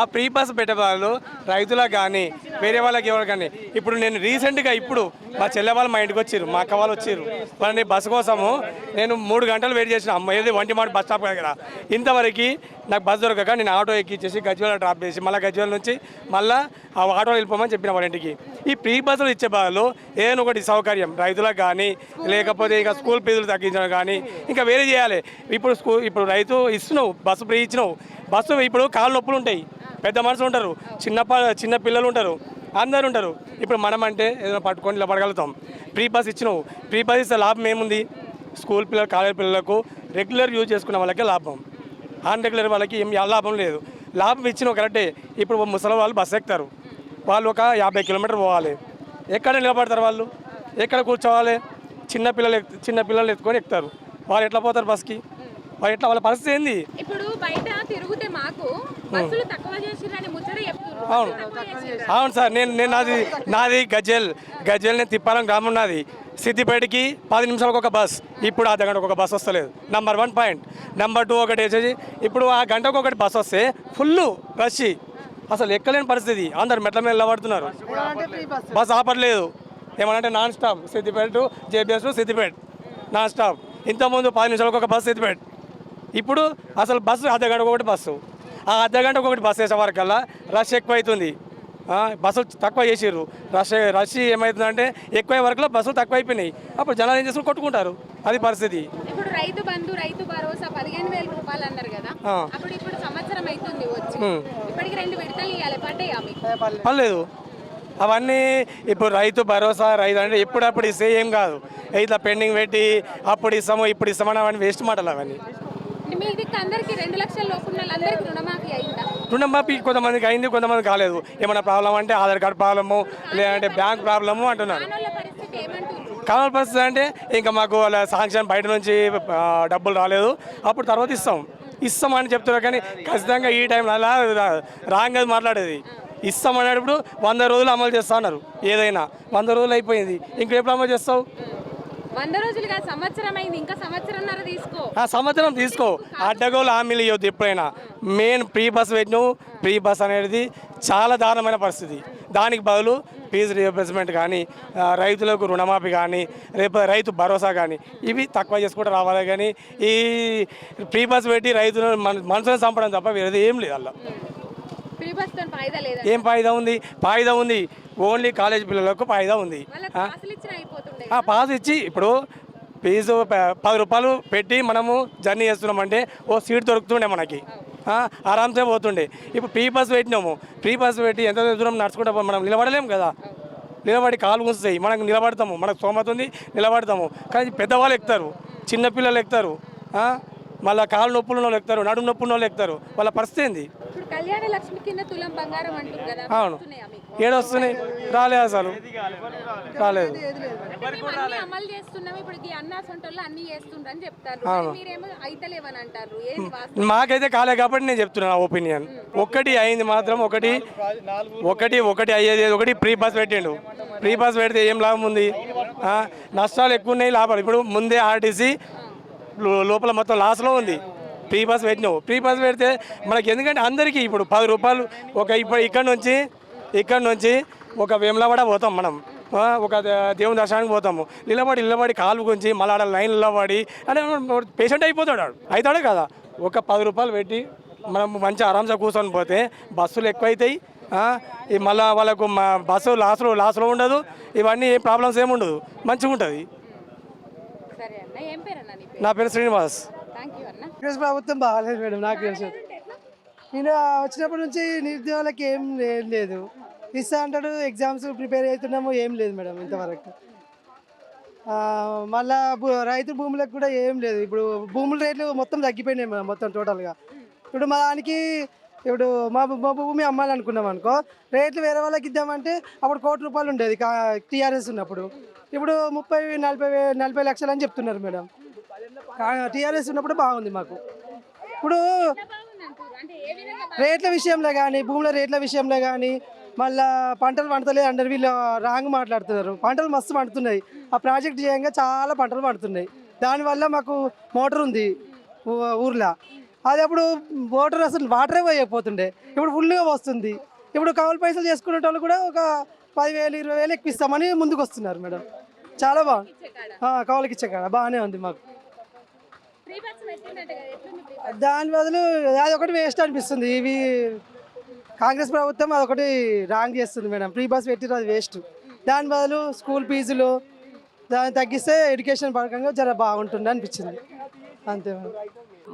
ఆ ప్రీ పెట్టే వాళ్ళు రైతులకు కానీ వేరే వాళ్ళకి ఎవరు కానీ. ఇప్పుడు నేను రీసెంట్గా ఇప్పుడు మా చెల్లె వాళ్ళు మా ఇంటికి వచ్చారు మా అక్క వాళ్ళు వచ్చారు వాళ్ళని బస్సు కోసము నేను మూడు గంటలు వెయిట్ చేసిన. అమ్మ ఏది వంటి మాట బస్ స్టాప్ దగ్గర. ఇంతవరకు నాకు బస్సు దొరకక నేను ఆటో ఎక్కిచ్చేసి గజ్వేల డ్రాప్ చేసి మళ్ళీ గజ్వేల నుంచి మళ్ళీ ఆ ఆటో వెళ్ళిపోమని చెప్పిన వాళ్ళ ఇంటికి. ఈ ప్రీ బస్సులు ఇచ్చే బదులు ఏదైనా ఒకటి సౌకర్యం. రైతులకు కానీ లేకపోతే ఇక స్కూల్ ఫీజులు తగ్గించడం కానీ ఇంకా వేరే చేయాలి. ఇప్పుడు స్కూల్ ఇప్పుడు రైతు ఇస్తున్నావు బస్సు ఫ్రీ ఇచ్చినావు. బస్సు ఇప్పుడు కాళ్ళు నొప్పులు ఉంటాయి. పెద్ద మనుషులు ఉంటారు. చిన్న చిన్న పిల్లలు ఉంటారు. అందరు ఉంటారు. ఇప్పుడు మనం అంటే ఏదైనా పట్టుకొని ఇలా పడగలుగుతాం ప్రీ బస్ ఇచ్చినావు. ప్రీ బస్ ఇస్తే లాభం ఏముంది? స్కూల్ పిల్లలు కాలేజ్ పిల్లలకు రెగ్యులర్ యూజ్ చేసుకున్న వాళ్ళకే లాభం. అన్ రెగ్యులర్ వాళ్ళకి ఏం లాభం లేదు. లాభం ఇచ్చినావు కరెక్టే. ఇప్పుడు ముసలి వాళ్ళు బస్సు ఎక్కుతారు. వాళ్ళు ఒక యాభై కిలోమీటర్ పోవాలి. ఎక్కడ నిలబడతారు వాళ్ళు? ఎక్కడ కూర్చోవాలి? చిన్న పిల్లలు చిన్న పిల్లలు ఎత్తుకొని ఎక్కుతారు. వాళ్ళు ఎట్లా పోతారు బస్కి? వాళ్ళు ఎట్లా వాళ్ళ పరిస్థితి ఏంది? ఇప్పుడు బయట తిరుగుతే మాకు బస్సులు తక్కువ చేసిరని ముచ్చట చెప్తున్నారు. అవును. అవును సార్ నేను నేను నాది నాది గజ్జెల్ గజ్జెల్ నేను తిప్పాలం గ్రామం నాది. సిద్దిపేటకి పది నిమిషాలకు ఒక బస్. ఇప్పుడు అర్ధ గంటకు ఒక బస్ వస్తలేదు. Number one point number two ఒకటి వేసేసి ఇప్పుడు ఆ గంటకు ఒకటి బస్ వస్తే ఫుల్ రష్. అసలు ఎక్కలేని పరిస్థితి. అందరు మెట్ల మీద నిలబడుతున్నారు. బస్ ఆపట్లేదు. ఏమనంటే non stop. Siddipet to JBS to Siddipet. Non stop. ఇంతకుముందు పది నిమిషాలకు ఒక బస్ సిద్దిపేట. ఇప్పుడు అసలు బస్సు అర్ధ గంటకు ఒకటి బస్సు. ఆ అర్ధ గంటకు ఒకటి బస్సు వేసే వరకల్లా రష్ ఎక్కువ అవుతుంది బస్సులు తక్కువ చేసిర్రు. రష్ రష్ ఏమవుతుందంటే ఎక్కువ వరకులో బస్సులు తక్కువ అయిపోయినాయి అప్పుడు జనాలు ఏం చేసుకుని కొట్టుకుంటారు. అది పరిస్థితి. ఇప్పుడు రైతు బంధు రైతు భరోసా పదిహేను వేల రూపాయలు అన్నారు కదా. ఆ. అప్పుడు ఇప్పుడు సంవత్సరం అవుతుంది వచ్చి. ఉమ్. ఇప్పటికి రెండు విడతలు ఇవ్వాలి పడ్డాయా మీకు? పర్లేదు. అవన్నీ ఇప్పుడు రైతు భరోసా రైతు అంటే ఎప్పుడప్పుడు ఇస్తే ఏం కాదు. ఇట్లా పెండింగ్ పెట్టి అప్పుడు ఇస్తాము ఇప్పుడు ఇస్తామని అవన్నీ వేస్ట్ మాటలు అవన్నీ. మీ దిక్కు అందరికి రెండు లక్షల లోపు ఉన్న వాళ్ళందరికీ రుణమాఫీ అయిందా? రుణమాఫీ కొంతమందికి అయింది కొంతమంది కాలేదు. ఏమైనా ప్రాబ్లం అంటే ఆధార్ కార్డు ప్రాబ్లము లేదంటే బ్యాంక్ ప్రాబ్లము అంటున్నారు. కావాలి పరిస్థితి అంటే ఇంకా మాకు వాళ్ళ సాంక్షన్ బయట నుంచి డబ్బులు రాలేదు. అప్పుడు తర్వాత ఇస్తాం. ఇస్తాం అని చెప్తున్నారు కానీ ఖచ్చితంగా ఈ టైంలో అలా రాంగ్ అది మాట్లాడేది. ఇస్తాం అనేటప్పుడు వంద రోజులు అమలు చేస్తా అన్నారు. ఏదైనా వంద రోజులు అయిపోయింది. ఇంకా ఎప్పుడు అమలు చేస్తావు? వంద రోజులుగా సంవత్సరం అయింది. ఇంకా సంవత్సరంన్నర తీసుకో. ఆ సంవత్సరం తీసుకో. అడ్డగోలు హామీలు ఇవ్వద్దు ఎప్పుడైనా. మెయిన్ ప్రీ బస్ పెట్టినావు. ప్రీ బస్ అనేది చాలా దారుణమైన పరిస్థితి. దానికి బదులు ఫీజు రియంబర్స్మెంట్ కానీ రైతులకు రుణమాఫీ కానీ రేపు రైతు భరోసా కానీ ఇవి తక్కువ చేసుకుంటూ రావాలి కానీ ఈ ప్రీ బస్ పెట్టి రైతులను మన మనుషులను చంపడం తప్ప వేరేది ఏం లేదు అలా ఏం ఫాయిదా ఉంది? ఫాయిదా ఉంది. ఓన్లీ కాలేజ్ పిల్లలకు ఫాయిదా ఉంది. పాస్ ఇచ్చి ఇప్పుడు ఫీజు పది రూపాయలు పెట్టి మనము జర్నీ చేస్తున్నామంటే ఓ సీట్ దొరుకుతుండే మనకి. ఆరామ్సే పోతుండే. ఇప్పుడు ప్రీ బస్ పెట్టినాము. ప్రీ బస్ పెట్టి ఎంత దూరం నడుచుకుంటా మనం నిలబడలేము కదా. నిలబడి కాలు గుంచుతాయి మనకు నిలబడతాము. మనకు స్తోమత ఉంది నిలబడతాము. కానీ పెద్దవాళ్ళు ఎక్కుతారు. చిన్నపిల్లలు ఎక్కుతారు. మళ్ళీ కాలు నొప్పులు ఉన్న వాళ్ళు ఎక్కుతారు నడుము నొప్పులు ఉన్న వాళ్ళు ఎక్కుతారు. వాళ్ళ పరిస్థితి ఏంది? అవును. ఏడొస్తున్నాయి రాలేదు అసలు. రాలేదు. మాకైతే కాలే కాబట్టి నేను చెప్తున్నా ఒపీనియన్. ఒకటి అయింది మాత్రం ఒకటి ఒకటి ఒకటి అయ్యేది ఒకటి ప్రీ బస్ పెట్టిండు. ప్రీ బస్ పెడితే ఏం లాభం ఉంది? నష్టాలు ఎక్కువ ఉన్నాయి లాభాలు. ఇప్పుడు ముందే ఆర్టీసీ లోపల మొత్తం లాస్లో ఉంది. ప్రీ బస్ పెట్టినావు. ప్రీ బస్ పెడితే మనకి ఎందుకంటే అందరికీ ఇప్పుడు పది రూపాయలు ఒక ఇప్పుడు ఇక్కడ నుంచి ఇక్కడ నుంచి ఒక వేమలవాడ పోతాం మనం. ఒక దే- దేవుని దర్శనానికి పోతాము. నిలబడి నిలబడి కాలు గుంచి మళ్ళీ ఆడ లైన్ నిలబడి అంటే పేషెంట్ అయిపోతాడు అవుతాడే కదా. ఒక పది రూపాయలు పెట్టి మనం మంచి ఆరాంసే కూర్చొని పోతే బస్సులు ఎక్కువ అవుతాయి ఈ మళ్ళీ వాళ్ళకు మా బస్సు లాస్లో లాస్లో ఉండదు. ఇవన్నీ ఏ ప్రాబ్లమ్స్ ఏమి ఉండదు. మంచిగా ఉంటుంది ఏం పేరు అన్న నీ పేరు? నా పేరు శ్రీనివాస్. థ్యాంక్ యూ అన్న. కాంగ్రెస్ ప్రభుత్వం బాగాలేదు మేడం నాకు తెలుసు. నేను వచ్చినప్పటి నుంచి నిరుద్యోగులకి ఏం ఏం లేదు. ఇస్తా అంటాడు ఎగ్జామ్స్ ప్రిపేర్ అవుతున్నాము ఏం లేదు మేడం ఇంతవరకు. ఆ, మళ్ళా భూ- రైతు భూములకు కూడా ఏం లేదు. ఇప్పుడు భూముల రేట్లు మొత్తం తగ్గిపోయినాయి మేడం మొత్తం టోటల్గా ఇప్పుడు మా దానికి ఇప్పుడు మా భూ- మా భూమి అమ్మాలనుకున్నాం అనుకో రేట్లు వేరే వాళ్ళకి ఇద్దామంటే అప్పుడు కోటి రూపాయలు ఉండేది టీఆర్ఎస్ ఉన్నప్పుడు. ఇప్పుడు ముప్పై నలభై నలభై లక్షలు అని చెప్తున్నారు మేడం. టీఆర్ఎస్ ఉన్నప్పుడు బాగుంది మాకు. ఇప్పుడు రేట్ల విషయంలో కానీ భూముల రేట్ల విషయంలో కానీ మళ్ళా పంటలు పండుతలేదు అంటారు వీళ్ళు రాంగ్ మాట్లాడుతున్నారు. పంటలు మస్తు పండుతున్నాయి. ఆ ప్రాజెక్ట్ చేయంగా చాలా పంటలు పండుతున్నాయి. దానివల్ల మాకు మోటార్ ఉంది ఊర్లో. అది అప్పుడు వాటర్ అసలు వాటరే పోయకపోతుండే. ఇప్పుడు ఫుల్గా వస్తుంది. ఇప్పుడు కవల పైసలు చేసుకునే వాళ్ళు కూడా ఒక పదివేలు ఇరవై వేలు ఎక్కిస్తామని ముందుకు వస్తున్నారు మేడం. చాలా బాగుంది ఆ, కవలకి ఇచ్చే కాడ. బాగానే ఉంది మాకు. దాని బదులు అది ఒకటి వేస్ట్ అనిపిస్తుంది. ఇవి కాంగ్రెస్ ప్రభుత్వం అదొకటి రాంగ్ చేస్తుంది మేడం. ఫ్రీ బస్ పెట్టిన అది వేస్ట్. దాని బదులు స్కూల్ ఫీజులు దాన్ని తగ్గిస్తే ఎడ్యుకేషన్ పరంగా జర బాగుంటుంది అనిపించింది. అంతే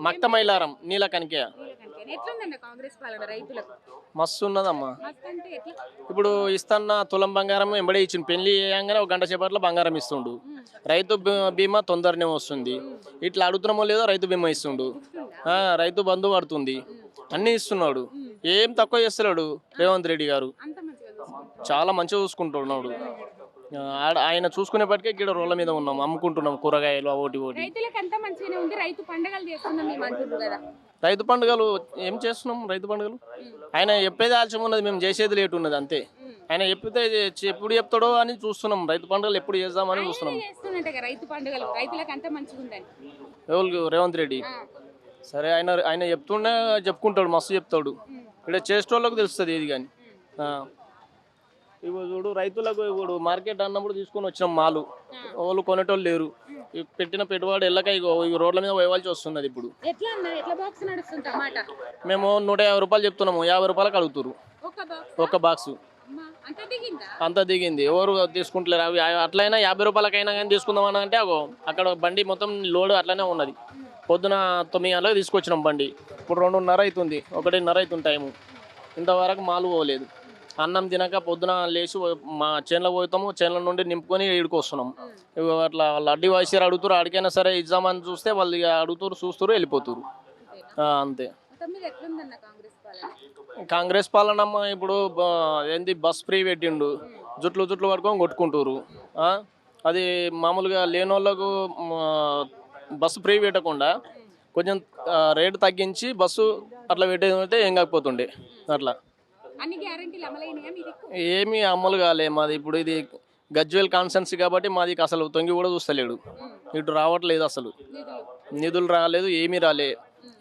మక్త మైలారం నీల కనికే. నీలకంఠ. ఎట్లుందండి కాంగ్రెస్ పాలన రైతులకు? మస్తు ఉన్నదమ్మా ఇప్పుడు ఇస్తున్న తులం బంగారం ఎంబడే ఇచ్చిన పెళ్ళి చేయగానే ఒక గంట సేపట్లో బంగారం ఇస్తుండు. రైతు బీమా తొందరనే వస్తుంది. ఇట్లా అడుగుతున్నామో లేదో రైతు బీమా ఇస్తుండు. ఆ, రైతు బంధు పడుతుంది. అన్నీ ఇస్తున్నాడు. ఏం తక్కువ చేస్తున్నాడు రేవంత్ రెడ్డి గారు. అంత మంచిగా చూసుకుంటారు చాలా మంచిగా చూసుకుంటున్నాడు. ఆయన చూసుకునేప్పటికే ఇక్కడ రోడ్ల మీద ఉన్నాం అమ్ముకుంటున్నాం కూరగాయలు ఒకటి ఒకటి. రైతులకు అంతా మంచిగానే ఉంది. రైతు పండగలు చేస్తున్నాం మేము అంటున్నారు కదా. రైతు పండుగలు ఏం చేస్తున్నాం రైతు పండుగలు? ఆయన చెప్పేది ఆలస్యం ఉన్నది మేము చేసేది లేటు ఉన్నది అంతే. ఆయన చెప్పితే ఎప్పుడు చెప్తాడో అని చూస్తున్నాం. రైతు పండుగలు ఎప్పుడు చేద్దామని చూస్తున్నాం. రైతు పండుగలు. రైతులకు అంతా మంచిగా ఉందని. ఎవరు రేవంత్ రెడ్డి. సరే ఆయన ఆయన చెప్తుండే చెప్పుకుంటాడు మస్తు చెప్తాడు. ఇక్కడ చేసేటోళ్ళకి తెలుస్తుంది ఇది కానీ. ఇప్పుడు చూడు రైతులకు ఇప్పుడు మార్కెట్ అన్నప్పుడు తీసుకొని వచ్చినాం మాలు. వాళ్ళు కొనేటోళ్ళు లేరు. పెట్టిన పెట్టుబడి ఈ రోడ్ల మీద పోయవలసి వస్తున్నది ఇప్పుడు. మేము నూట యాభై రూపాయలు చెప్తున్నాము. యాభై రూపాయలకు అడుగుతారు ఒక బాక్స్ అంత దిగిందా? ఎవరు తీసుకుంటలేరు. అవి అట్లయినా యాభై రూపాయలకైనా కానీ తీసుకుందామని అంటే అక్కడ బండి మొత్తం లోడ్ అట్లనే ఉన్నది. పొద్దున తొమ్మిది గంటలకు తీసుకొచ్చినాం బండి. ఇప్పుడు రెండున్నర అవుతుంది. ఒకటిన్నర అవుతుంది టైము. ఇంతవరకు మాలు పోలేదు. అన్నం తినక పొద్దున లేచి మా చేనులో పోతాము చేనుల నుండి నింపుకొని ఈడికి వస్తున్నాం ఇగో అట్లా వాళ్ళు అడ్డి వయసు అడుగుతారు అడిగైనా సరే ఇద్దామని చూస్తే వాళ్ళు ఇక అడుగుతారు చూస్తారు వెళ్ళిపోతారు అంతే. కాంగ్రెస్ పాలన? కాంగ్రెస్ పాలనమ్మ ఇప్పుడు ఏంది బస్ ఫ్రీ పెట్టిండు జుట్లు జుట్లు పట్టుకొని కొట్టుకుంటారు? అది మామూలుగా లేని వాళ్ళకు బస్సు ఫ్రీ పెట్టకుండా కొంచెం ఆ, రేటు తగ్గించి బస్సు అట్లా పెట్టేది ఏం కాకపోతుండే అట్లా. అన్ని గ్యారంటీలు అమలైనయా మీ దిక్కు? ఏమీ అమలు కాలే మాది. ఇప్పుడు ఇది గజ్వేల్ కాన్సెన్సీ కాబట్టి మాది అసలు తొంగి కూడా చూస్తలేడు. ఇటు రావట్లేదు అసలు. నిధులు. రాలేదు ఏమీ రాలే.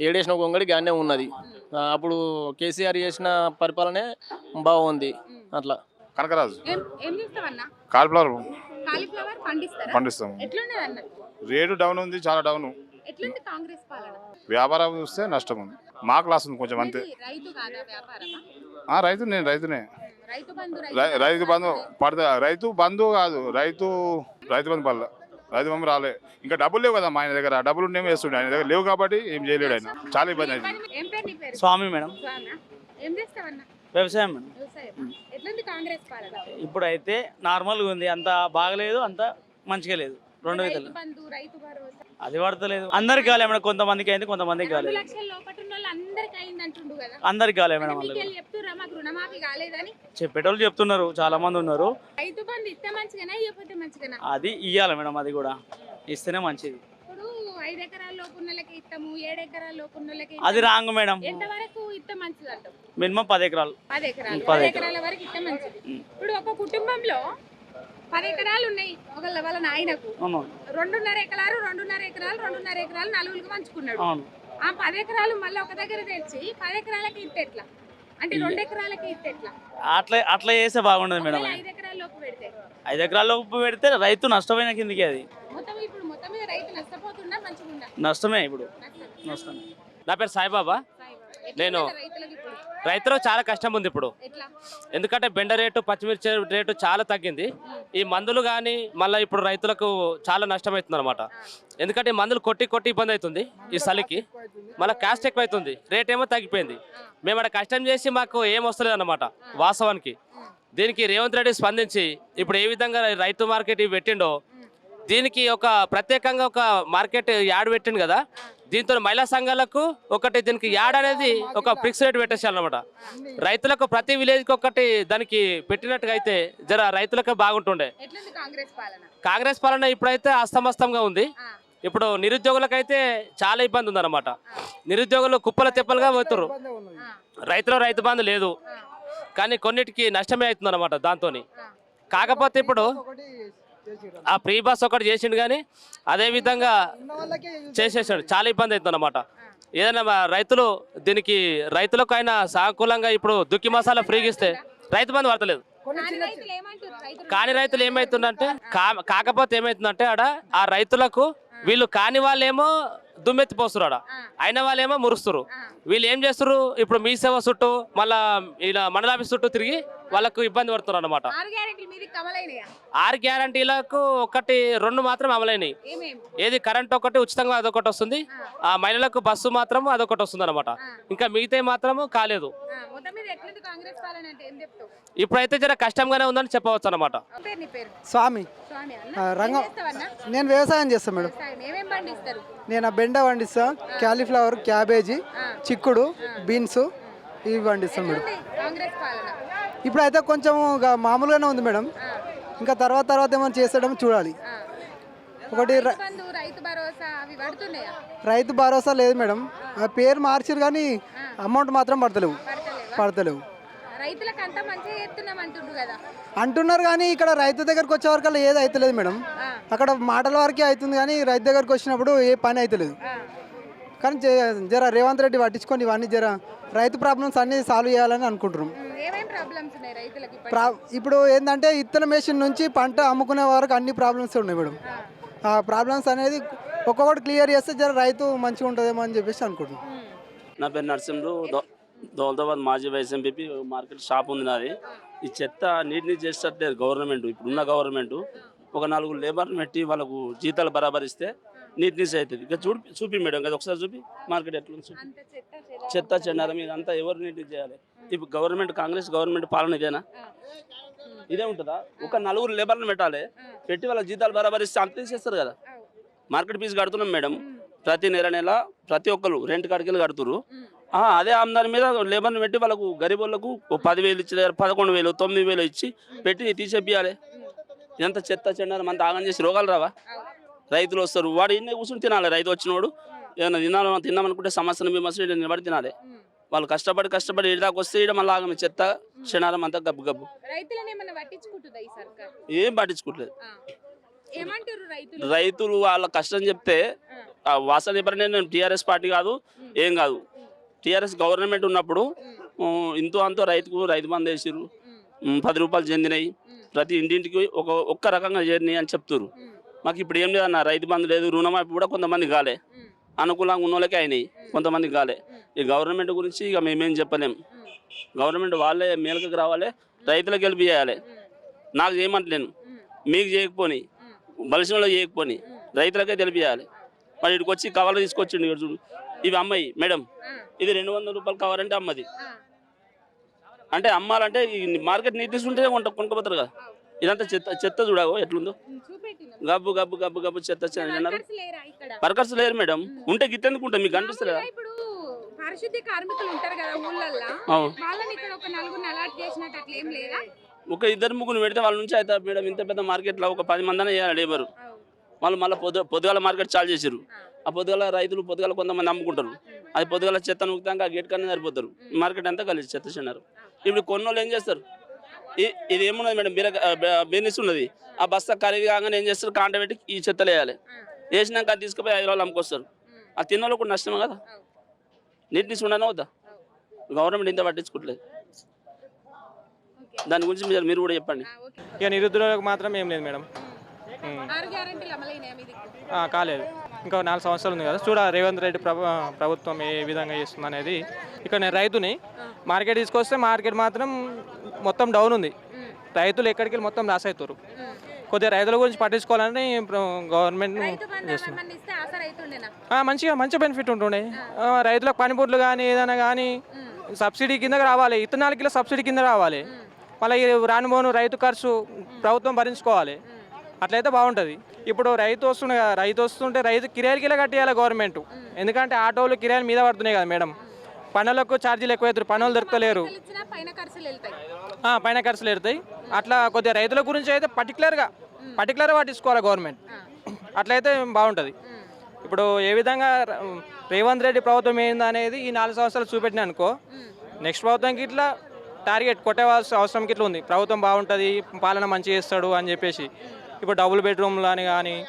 ఏడేసిన గొంగడి గానే ఉన్నది. ఆ, అప్పుడు కేసీఆర్ చేసిన పరిపాలనే బాగుంది. అట్లా. కనకరాజు. ఏం ఏం చేస్తావన్న? కాలిఫ్లవర్. కాలీఫ్లవర్ పండిస్తారా? పండిస్తాం. ఎట్లున్నది అన్న రేటు డౌన్ ఉంది చాలా డౌన్. ఎట్లుంది కాంగ్రెస్ పాలన? వ్యాపారం చూస్తే నష్టం ఉంది. మా క్లాస్ ఉంది కొంచెం అంతే. ఇది రైతు కాదా వ్యాపారమా? ఆ రైతు నేను రైతునే. రైతు బంధు రై- రైతు బంధు పడతా రైతు బంధు కాదు రైతు రైతు బంధు పడలే రైతు బంధు రాలే. ఇంకా డబ్బులు లేవు కదా మా ఆయన దగ్గర డబ్బులు ఉండేవి వేస్తుండే ఆయన దగ్గర లేవు కాబట్టి ఏం చేయలేడు ఆయన. చాలా ఇబ్బంది అయింది ఏం పేరు నీ పేరు? స్వామి మేడం. వ్యవసాయం మేడం. వ్యవసాయం. ఎట్లుంది కాంగ్రెస్ పాలన? ఇప్పుడైతే నార్మల్గా ఉంది. అంత బాగలేదు అంత మంచిగా లేదు. రెండు రైతు విధాలు. బంధు రైతు భరోసా. అది పడతలేదు. అందరికి కాలే మేడం. కొంతమందికి అయింది కొంతమందికి కాలేదు. అందరికి కాలే మేడం చెప్పేటోళ్ళు చెప్తున్నారు చాలా మంది ఉన్నారు. అది ఇయ్యాలి మేడం అది కూడా. ఇస్తేనే మంచిది. అది రాంగ్ మేడం. ఎంత వరకు ఇస్తే మంచిది అంటాం మినిమం పది ఎకరాలు. పది ఎకరాలు. వరకు ఇస్తే మంచిది. ఇప్పుడు ఒక కుటుంబంలో పది ఎకరాలు ఉన్నాయి ఒకళ్ళ వాళ్ళ నాయనకు. రెండున్నర ఎకరాలు రెండున్నర ఎకరాలు రెండున్నర ఎకరాలు నలుగురికి పంచుకున్నాడు. అవును. ఆ పది ఎకరాలు మళ్ళీ ఒక దగ్గర తెచ్చి పది ఎకరాలకి ఇస్తే ఎట్లా? అంటే రెండు ఎకరాలకి ఇస్తే ఎట్లా? అట్లా అట్లా చేస్తే బాగుండదు మేడం ఐదు ఎకరాల లోపు పెడితే? ఐదు ఎకరాల లోపు పెడితే రైతు నష్టమైన కిందికి అది. మొత్తం ఇప్పుడు మొత్తం మీద రైతు నష్టపోతుందా? మంచిగుండా నష్టమే ఇప్పుడు. నష్టం. నష్టమే. నా పేరు సాయిబాబా. నేను- రైతులకు రైతులకు చాలా కష్టం ఉంది ఇప్పుడు. ఎందుకంటే బెండ రేటు పచ్చిమిర్చి రేటు చాలా తగ్గింది. ఈ మందులు కానీ మళ్ళీ ఇప్పుడు రైతులకు చాలా నష్టమవుతుంది అనమాట ఎందుకంటే ఈ మందులు కొట్టి కొట్టి ఇబ్బంది అవుతుంది ఈ చలికి. మళ్ళీ కాస్ట్ ఎక్కువ అవుతుంది రేట్ ఏమో తగ్గిపోయింది. మేము అక్కడ కష్టం చేసి మాకు ఏం వస్తలేదు అనమాట వాస్తవానికి. దీనికి రేవంత్ రెడ్డి స్పందించి ఇప్పుడు ఏ విధంగా రైతు మార్కెట్ ఇవి పెట్టిండో దీనికి ఒక ప్రత్యేకంగా ఒక మార్కెట్ యాడ్ పెట్టిండు కదా. దీంతో మహిళా సంఘాలకు ఒకటి దీనికి యాడ్ అనేది ఒక ఫిక్స్ రేట్ పెట్టేసాలన్నమాట రైతులకు ప్రతి విలేజ్కి ఒకటి దానికి పెట్టినట్టుగా అయితే జర రైతులకు బాగుంటుండే. ఎట్లుంది కాంగ్రెస్ పాలన? కాంగ్రెస్ పాలన ఇప్పుడైతే అస్తమస్తంగా ఉంది. ఇప్పుడు నిరుద్యోగులకైతే చాలా ఇబ్బంది ఉందన్నమాట. నిరుద్యోగులు కుప్పల తెప్పలుగా పోతున్నారు రైతుల రైతు బంధు లేదు. కానీ కొన్నిటికి నష్టమే అవుతుంది అనమాట దాంతో. కాకపోతే ఇప్పుడు ఆ ప్రీ బస్ ఒకటి చేసిండు కానీ అదే విధంగా చేసేసాడు. చాలా ఇబ్బంది అవుతుంది అనమాట ఏదైనా రైతులు దీనికి రైతులకు అయినా సానుకూలంగా ఇప్పుడు దుక్కి మసాలా ఫ్రీగా ఇస్తే రైతు బంధు పడతలేదు. కానీ రైతులు కాని రైతులు ఏమవుతుందంటే కా- కాకపోతే ఏమవుతుందంటే ఆడ ఆ రైతులకు వీళ్ళు కాని వాళ్ళేమో దుమ్మెత్తిపోస్తారు ఆడ అయిన వాళ్ళేమో మురుస్తారు. వీళ్ళు ఏం చేస్తారు? ఇప్పుడు మీ సేవ చుట్టూ మళ్ళా ఇలా మండలాఫీస్ చుట్టూ తిరిగి వాళ్ళకు ఇబ్బంది పడుతున్నారు అనమాట ఆరు గ్యారంటీలకు ఒకటి రెండు మాత్రం అమలైనవి ఏమేం ఏది కరెంట్ ఒకటి ఉచితంగా అదొకటి వస్తుంది. ఆ. మహిళలకు బస్సు మాత్రం అదొకటి వస్తుంది అనమాట ఇంకా మిగతా మాత్రము కాలేదు. ఆ, మొత్తం మీద ఎట్లుంది కాంగ్రెస్ పాలన అంటే ఏం చెప్తావు? ఇప్పుడైతే జర కష్టంగానే ఉందని చెప్పవచ్చు అనమాట స్వామి. స్వామి అన్న? ఆ, రంగం. నేను వ్యవసాయం చేస్తాను మేడం. నేను ఆ బెండ పండిస్తా క్యాలీఫ్లవర్ క్యాబేజీ చిక్కుడు బీన్స్ ఇవి పండిస్తాను మేడం. ఎట్లుంది కాంగ్రెస్ పాలన? ఇప్పుడైతే కొంచెం ఇక మామూలుగానే ఉంది మేడం. ఇంకా తర్వాత తర్వాత ఏమైనా చేసేయడం చూడాలి. ఒకటి రైతు భరోసా లేదు మేడం. ఆ. పేరు మార్చిరు కానీ అమౌంట్ మాత్రం పడతలేవు. పడతలేవా? అంటున్నారు కానీ ఇక్కడ రైతు దగ్గరకు వచ్చే వరకు ఏది అవుతలేదు మేడం. అక్కడ మాటల వరకే అవుతుంది కానీ రైతు దగ్గరకు వచ్చినప్పుడు ఏ పని అవుతలేదు. కానీ జ- జర రేవంత్ రెడ్డి పట్టించుకొని ఇవన్నీ జర రైతు ప్రాబ్లమ్స్ అన్నీ సాల్వ్ చేయాలని అనుకుంటున్నాం? ప్రా ఇప్పుడు ఏంటంటే ఇత్తన మెషిన్ నుంచి పంట అమ్ముకునే వరకు అన్ని ప్రాబ్లమ్స్ ఉన్నాయి మేడం ఆ ప్రాబ్లమ్స్ అనేది ఒక్కొక్కటి క్లియర్ చేస్తే జర రైతు మంచిగా ఉంటుందేమో అని చెప్పేసి అనుకుంటున్నాం. నా పేరు నరసింహుడు దో దౌలతాబాద్ మాజీ వైస్ ఎంపీపీ మార్కెట్ షాప్ ఉంది నాది ఈ చెత్త నీటిని చేసేటట్లేదు గవర్నమెంట్ ఇప్పుడున్న గవర్నమెంట్ ఒక నాలుగు లేబర్ని పెట్టి వాళ్ళకు జీతాలు బరాబరిస్తే నీట్నెస్ అవుతుంది. ఇక చూపి చూపి మేడం కదా ఒకసారి చూపి. మార్కెట్ ఎట్లా చూపి. అంత చెత్త చెన్నారం ఇదంతా ఎవరు నీట్నెస్ చేయాలి? ఇప్పుడు గవర్నమెంట్ కాంగ్రెస్ గవర్నమెంట్ పాలన ఇదేనా? ఇదే ఉంటుందా? ఒక నలుగురు లేబర్ని పెట్టాలి. పెట్టి వాళ్ళ జీతాలు బరాబరిస్తే అంత తీసేస్తారు కదా. మార్కెట్ ఫీజు కడుతున్నాం మేడం. ప్రతి నెల నెల ప్రతి ఒక్కరు రెంట్ కాడికెళ్ళి కడుతురు అదే ఆమ్దాని మీద లేబర్ని పెట్టి వాళ్ళకు గరీబ్ వాళ్ళకు పదివేలు ఇచ్చి పదకొండు వేలు తొమ్మిది వేలు ఇచ్చి పెట్టి తీసేపియాలి ఇదంతా చెత్త చెండారం అంత ఆగం చేసి రోగాలు రావా? రైతులు వస్తారు. వాడు ఇన్నే కూర్చుని తినాలి? రైతు వచ్చినోడు ఏమైనా తినాలి తిన్నామనుకుంటే సంవత్సరం విమర్శ నిలబడి తినాలి. వాళ్ళు కష్టపడి కష్టపడి ఇటు దాకా వస్తే ఈడ మళ్ళీ ఆగమే చెత్త క్షణారం అంతా గబ్బు గబ్బు. ఏం. ఏమంటారు రైతులు? వాళ్ళ కష్టం చెప్తే ఆ వాసన ఎవరైనా నేను టీఆర్ఎస్ పార్టీ కాదు ఏం కాదు. టీఆర్ఎస్ గవర్నమెంట్ ఉన్నప్పుడు ఇంతో అంతో రైతుకు రైతు బంధు వేసిర్రు. ఉమ్, పది రూపాయలు చెందినాయి. ప్రతి ఇంటింటికి ఒక ఒక్క రకంగా చేరినాయి అని చెప్తున్నారు మాకు ఇప్పుడు ఏం లేదన్న రైతు బంధు లేదు రుణమాఫీ కూడా కొంతమంది కాలే. అనుకూలంగా ఉన్న వాళ్ళకే అయినాయి కొంతమంది కాలే. ఈ గవర్నమెంట్ గురించి ఇక మేమేం చెప్పలేం. గవర్నమెంట్ వాళ్ళే మేలుకకి రావాలి రైతులకు గెలిపియాలి నాకు చేయమంటలేను. మీకు చేయకపోని బలిసిన వాళ్ళకి చేయకపోని రైతులకే తెలిపియాలి మరి ఇక్కడికి వచ్చి కవర్లు తీసుకొచ్చిండు ఇక్కడ చూడు. ఇవి అమ్మాయి మేడం. ఇది రెండు వందల రూపాయలు కవర్ అంటే అమ్మది. అంటే అమ్మాలంటే ఈ మార్కెట్ నీట్నెస్ ఉంటే కొంట కొనుక్కోపోతారు కదా. ఇదంతా చెత్త చెత్త చూడగో ఎట్లుందో? గబ్బు గబ్బు గబ్బు గబ్బు చెత్త వర్కర్స్ లేరా మేడం. ఉంటే గిట్టెందుకు ఉంటుంది మీకు పారిశుద్ధ్య కార్మికులు ఉంటారు కదా ఊళ్ళల్లో. అవును. వాళ్ళని ఇక్కడ ఒక నలుగురిని అలాట్ చేసినట్టు అట్లా ఏం లేదా? ఒక ఇద్దరు ముగ్గురు పెడితే వాళ్ళ నుంచి అయితే మేడం. ఇంత పెద్ద మార్కెట్లో ఒక పది మంది వేయాలి లేబరు. వాళ్ళు మళ్ళీ పొద్దు పొద్దుగాల మార్కెట్ చాలు చేసారు ఆ. పొద్దుగాల రైతులు పొద్దుగాల కొంతమంది అమ్ముకుంటారు. అది పొద్దుగాల చెత్త నూకుతాక ఆ గేట్ కన్నా సరిపోతారు. మార్కెట్ అంతా కలిసి చెత్త చెన్నారు. ఇప్పుడు కొన్నోళ్ళు ఏం చేస్తారు? ఇది ఏమున్నది మేడం? బీర బిజినెస్ ఉన్నది ఆ బస్తా ఖరీదు కాగానే ఏం చేస్తారు? కాంట పెట్టి ఈ చెత్తలు వేయాలి. వేసినాక అది తీసుకుపోయి ఐదు రోజులు అమ్ముకొస్తారు. ఆ తిన్నోళ్ళు కూడా నష్టమే కదా? నీట్నెస్ ఉండనే వద్దా? గవర్నమెంట్ ఇంత పట్టించుకోవట్లేదు. దాని గురించి మీరు మీరు కూడా చెప్పండి. ఇక నిరుద్యోగులకు మాత్రం ఏం లేదు మేడం. కాలేదు. ఇంకా నాలుగు సంవత్సరాలు ఉంది కదా. చూడ రేవంత్ రెడ్డి ప్రభు ప్రభుత్వం ఏ విధంగా చేస్తుంది అనేది. ఇక్కడ నేను రైతుని మార్కెట్ తీసుకొస్తే మార్కెట్ మాత్రం మొత్తం డౌన్ ఉంది. రైతులు ఎక్కడికి వెళ్ళి మొత్తం లాస్ అవుతారు కొద్దిగా రైతుల గురించి పట్టించుకోవాలని గవర్నమెంట్ ఆ, మంచిగా మంచి బెనిఫిట్ ఉంటుండే. రైతులకు పనిముట్లు కానీ ఏదైనా కానీ సబ్సిడీ కింద రావాలి. ఇత్తనాల కిలో సబ్సిడీ కింద రావాలి. మళ్ళీ రానుబోను రైతు ఖర్చు ప్రభుత్వం భరించుకోవాలి. అట్లయితే బాగుంటుంది. ఇప్పుడు రైతు వస్తుండే కదా రైతు వస్తుంటే రైతు కిరాయిలు కిలో కట్టేయాలి గవర్నమెంట్. ఎందుకంటే ఆటోలు కిరాయిలు మీద పడుతున్నాయి కదా మేడం. పనులకు ఛార్జీలు ఎక్కువ అవుతారు పనులు దొరకలేరు. పైన ఖర్చులు వెళ్తాయి. అట్లా కొద్దిగా రైతుల గురించి అయితే పర్టికులర్గా పర్టికులర్గా పట్టించుకోవాలి గవర్నమెంట్. అట్లయితే బాగుంటుంది. ఇప్పుడు ఏ విధంగా రేవంత్ రెడ్డి ప్రభుత్వం ఏంది అనేది ఈ నాలుగు సంవత్సరాలు చూపెట్టిన అనుకో నెక్స్ట్ ప్రభుత్వంకి ఇట్లా టార్గెట్ కొట్టేవాల్సిన అవసరం ఇట్లా ఉంది. ప్రభుత్వం బాగుంటుంది పాలన మంచిగా చేస్తాడు అని చెప్పేసి. ఇప్పుడు డబుల్ బెడ్రూమ్లు అని కానీ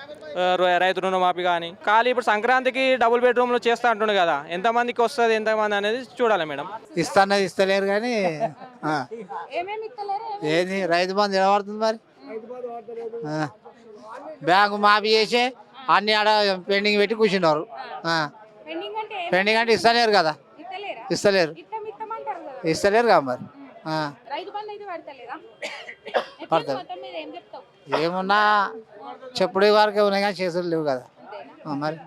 రైతు రుణమాఫీ కానీ ఖాళీ ఇప్పుడు సంక్రాంతికి డబుల్ బెడ్రూమ్లు చేస్తా అంటుండు కదా. ఎంతమందికి వస్తుంది ఎంతమంది అనేది చూడాలి మేడం. ఇస్తాన్నది ఇస్తలేరు కానీ ఆ. ఏమేమి ఇస్తలేరు ఏమేమి- ఏంది? రైతు బంధు నిలబడుతుంది మరి? ఆ. బ్యాంకు మాఫీ చేసి అన్ని ఆడ పెండింగ్ పెట్టి కూర్చున్నారు. ఆ. పెండింగ్ అంటే ఏం- పెండింగ్ అంటే ఇస్తలేరు కదా. ఇస్తలేరా? ఇస్తలేరు. కదా. మరి. ఆ. ఏమున్నా చెప్పుడు వరకే ఉన్నాయి కానీ లేవు కదా. మరి?